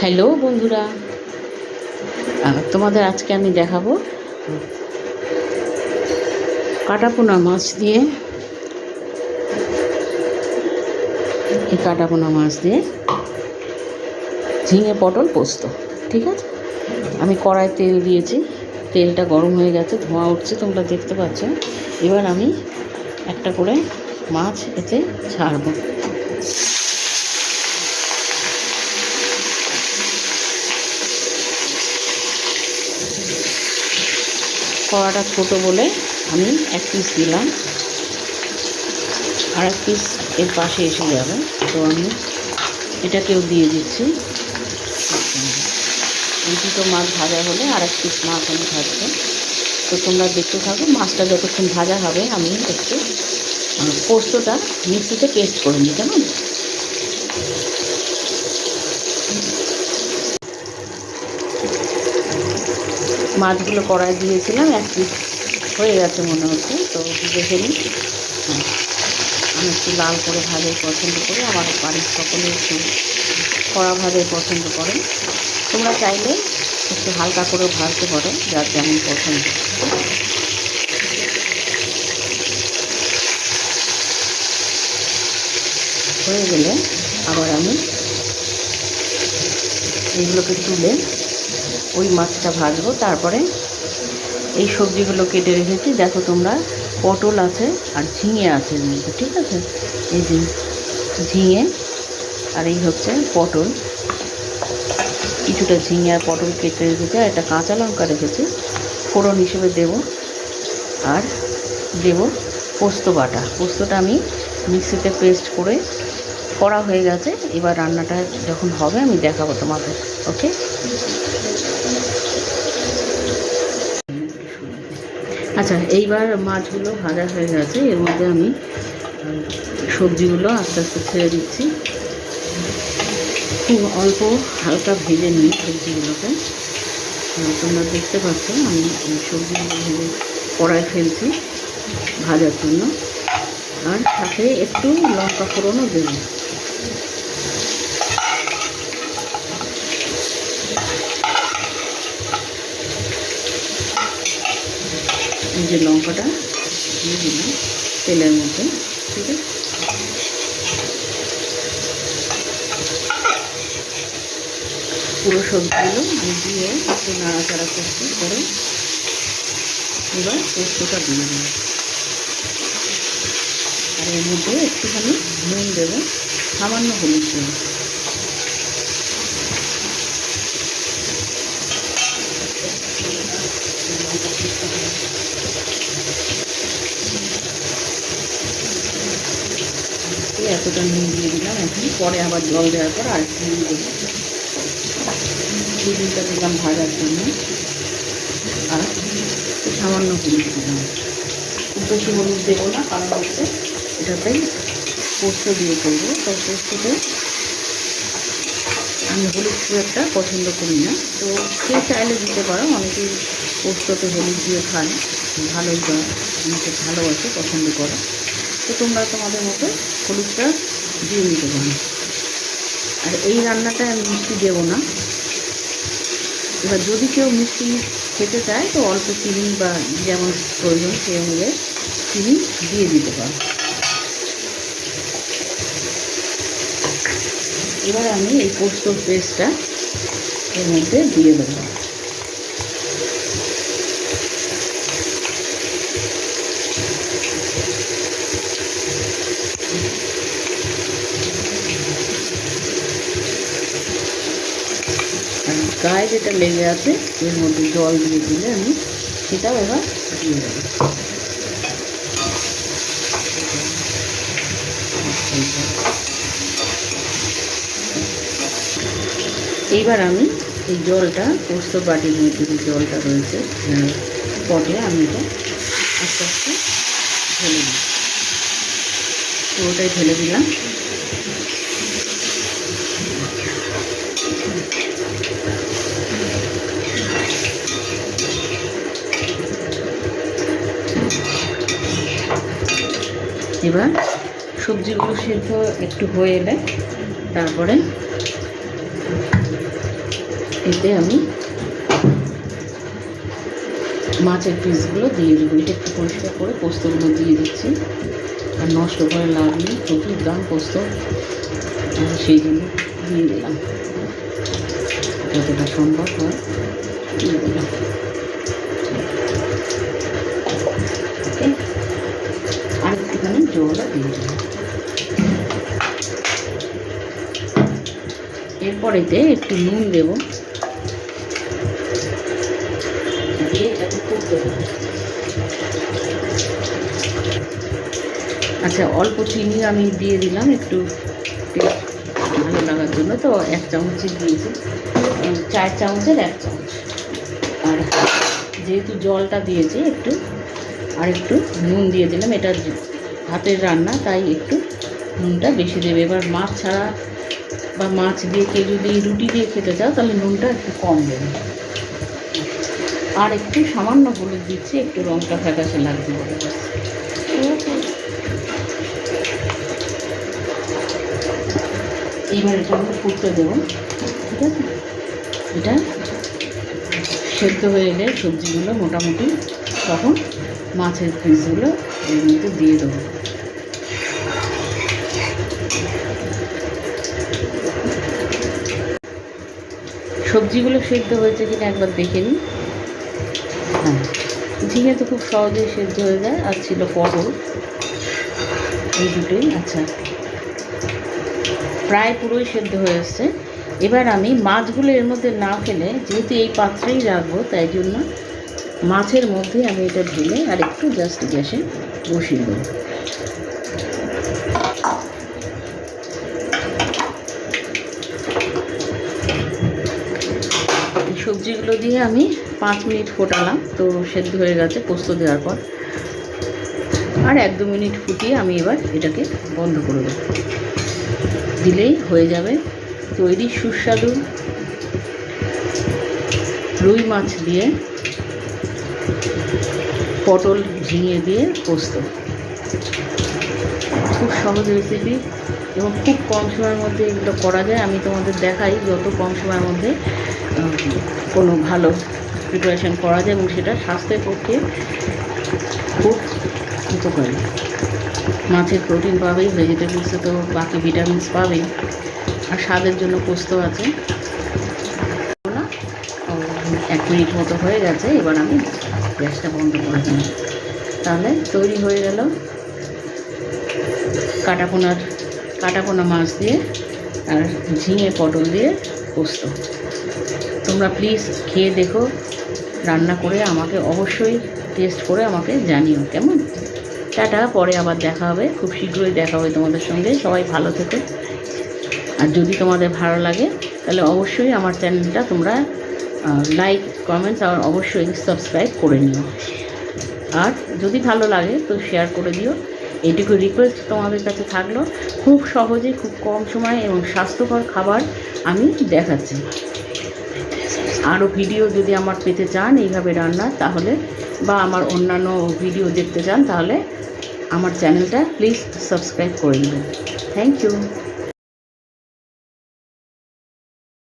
Hello বন্ধুরা। তোমাদের আজকে আমি দেখাবো কাটাপোনা মাছ দিয়ে। এই কাটাপোনা মাছ দিয়ে ঝিঙে পটল পোস্ত, ঠিক আছে? আমি কড়াই তেল দিয়েছি, তেলটা গরম হয়ে গেছে, ধোঁয়া উঠছে, তোমরা দেখতে পাচ্ছ। এবার আমি একটা করে মাছ এতে ছাড়বো। কড়াটা ছোটো বলে আমি এক পিস দিলাম। আর এক পিস এর পাশে এসে যাবে। তো আমি এটাকেও দিয়ে দিচ্ছি। এই দুটো মাছ ভাজা হলে আর এক পিস মাছ আমি ভাজবো। তো তোমরা দেখতে থাকো, মাছটা যতক্ষণ ভাজা হবে, আমি একটু পোস্তটা মিক্সিতে পেস্ট করে নিই, কেমন? মাছগুলো কড়াই দিয়েছিলাম, এক পিস হয়ে গেছে মনে হচ্ছে, তো দেখে নিই। হ্যাঁ আমি একটু লাল করে ভাজাই পছন্দ করি, আমার বাড়ির সকলে একটু কড়া ভাজাই পছন্দ করে। তোমরা চাইলে একটু হালকা করে ভাজতে পারো, যার যেমন পছন্দ। হয়ে গেলে আবার আমি এইগুলোকে তুলে ওই মাছটা ভাজবো, তারপরে এই সবজিগুলো কেটে রেখেছি। দেখো তোমরা, পটল আছে আর ঝিঙে আছে ঠিক আছে? এই যে ঝিঙে আর এই হচ্ছে পটল। কিছুটা ঝিঙে আর পটল কেটে রেখেছি, আর একটা কাঁচা লঙ্কা রেখেছি, ফোড়ন হিসেবে দেব। আর দেব পোস্ত বাটা। পোস্তটা আমি মিক্সিতে পেস্ট করে করা হয়ে গেছে। এবার রান্নাটা যখন হবে, আমি দেখাবো তোমাদের, ওকে? আচ্ছা এইবার মাছগুলো ভাজা হয়ে গেছে। এর মধ্যে আমি সবজিগুলো আস্তে আস্তে ছেড়ে দিচ্ছি। খুব অল্প হালকা ভেজে নিই সবজিগুলোকে। তোমরা দেখতে পাচ্ছ, আমি এই সবজিগুলো ভেজে কড়াই ফেলছি ভাজার জন্য। আর সাথে একটু লঙ্কা ফোড়নও দেবো। এই যে লঙ্কাটা দিয়ে দিলাম তেলের মধ্যে, ঠিক আছে? পুরো সবজিগুলো আমি দিয়ে একটু নাড়াচাড়া করছি করে এবার পোস্তটা দিয়ে দিলাম। আর এর মধ্যে একটুখানি নুন দেবো, সামান্য হলুদ দেবো। এতটা নুন দিয়ে দিলাম, এখন পরে আবার জল দেওয়ার পর আর একটু নুন দেবো। দুদিনটা দিলাম ভাজার জন্য। আর সামান্য হলুদ দিলাম। খুব বেশি হলুদ দেবো না, কারণ হচ্ছে এটাতে পোস্ত দিয়ে করব। তো পোস্ততে আমি হলুদ খুব একটা পছন্দ করি না। তো সে চাইলে দিতে পারো, অনেকেই পোস্ততে হলুদ দিয়ে খান ভালোই বা অনেকে ভালোবাসে, পছন্দ করে। তো তোমরা তোমাদের মতো হলুদটা দিয়ে নিতে পারো। আর এই রান্নাটায় আমি মিষ্টি দেবো না। এবার যদি কেউ মিষ্টি খেতে চায়, তো অল্প চিনি বা যেমন প্রয়োজন সেই অনুযায়ী চিনি দিয়ে দিতে পারো। এবার আমি এই পোস্তর পেস্টটা এর মধ্যে দিয়ে দেবো আর গায়ে যেটা লেগে আছে, এর মধ্যে জল দিয়ে দিলে আমি সেটাও এবার দিয়ে দেবো। এইবার আমি এই জলটা, পোস্ত বাটির মধ্যে যে জলটা রয়েছে পটে আমি এটা আস্তে আস্তে ঢেলে দিই পুরোটাই ঢেলে দিলাম। এবার। সবজিগুলো সেদ্ধ একটু হয়ে এলে তারপরে এতে আমি মাছের পিসগুলো দিয়ে দেবো। এটা একটু পরিষ্কার করে পোস্তগুলো দিয়ে দিচ্ছি। আর নষ্ট করে লাভ নেই, প্রচুর দাম পোস্ত। সেই জন্য দিয়ে দিলাম। যতটা সম্ভব হয়, দিয়ে দিলাম। ওকে? জলও দিয়ে দিলাম এরপরেতে একটু নুন দেবো। আচ্ছা অল্প চিনি আমি দিয়ে দিলাম, একটু ভালো লাগার জন্য। তো এক চামচই দিয়েছি। চার চামচের এক চামচ। আর যেহেতু জলটা দিয়েছি একটু আর একটু নুন দিয়ে দিলাম। এটা হাতের রান্না, তাই একটু নুনটা বেশি দেবে। এবার মাছ ছাড়া বা মাছ দিয়ে কেউ যদি রুটি দিয়ে খেতে চাও, তাহলে নুনটা একটু কম দেবে। আর একটু সামান্য হলুদ দিচ্ছি, একটু রঙটা ফ্যাকাশে লাগবে। বলে এইবার এটা আমি ফুটতে দেবো, ঠিক আছে? এটা সেদ্ধ হয়ে এলে সবজিগুলো মোটামুটি তখন মাছের পিসগুলো এর মধ্যে দিয়ে দেবো। সবজিগুলো সেদ্ধ হয়েছে কিনা একবার দেখে নিই হ্যাঁ। ঝিঙে তো খুব সহজেই সেদ্ধ হয়ে যায় আর ছিল পটল। এই দুটোই। আচ্ছা। প্রায় পুরোই সেদ্ধ হয়ে এসছে এবার আমি মাছগুলো এর মধ্যে না ফেলে যেহেতু এই পাত্রেই রাখব তাই জন্য মাছের মধ্যে আমি এটা ঢেলে আর একটু জাস্ট গ্যাসে বসিয়ে দেবো। সবজিগুলো দিয়ে আমি পাঁচ মিনিট ফোটালাম, তো সেদ্ধ হয়ে গেছে পোস্ত দেওয়ার পর। আর এক দু মিনিট ফুটিয়ে আমি এবার এটাকে বন্ধ করে দেবো। দিলেই হয়ে যাবে। তৈরি সুস্বাদু রুই মাছ দিয়ে পটল ঝিঙে দিয়ে পোস্ত। খুব সহজ রেসিপি এবং খুব কম সময়ের মধ্যে এগুলো করা যায়। আমি তোমাদের দেখাই যত কম সময়ের মধ্যে কোনো ভালো প্রিপারেশান করা যায় এবং সেটা স্বাস্থ্যের পক্ষে খুব উপকারী। মাছের প্রোটিন পাবেই ভেজিটেবলসে তো বাকি ভিটামিনস পাবেই, আর স্বাদের জন্য পোস্ত আছে। এক মিনিট মতো হয়ে গেছে, এবার আমি গ্যাসটা বন্ধ করে দিলাম তাহলে তৈরি হয়ে গেল কাটাপোনার, কাটাপোনা মাছ দিয়ে আর ঝিঙে পটল দিয়ে পোস্ত। তোমরা প্লিজ খেয়ে দেখো, রান্না করে আমাকে অবশ্যই টেস্ট করে আমাকে জানিও, কেমন? টাটা, পরে আবার দেখা হবে, খুব শীঘ্রই দেখা হবে তোমাদের সঙ্গে, সবাই ভালো থেকো। আর যদি তোমাদের ভালো লাগে, তাহলে অবশ্যই আমার চ্যানেলটা তোমরা লাইক কমেন্টস আর অবশ্যই সাবস্ক্রাইব করে নিও। আর যদি ভালো লাগে, তো শেয়ার করে দিও। এইটুকু রিকোয়েস্ট তোমাদের কাছে থাকল। খুব সহজে, খুব কম সময়ে এবং স্বাস্থ্যকর খাবার আমি দেখাচ্ছি। আরও ভিডিও যদি আমার পেতে চান এইভাবে রান্না, তাহলে বা আমার অন্যান্য ভিডিও দেখতে চান, তাহলে আমার চ্যানেলটা প্লিজ সাবস্ক্রাইব করে নেবেন। Thank you.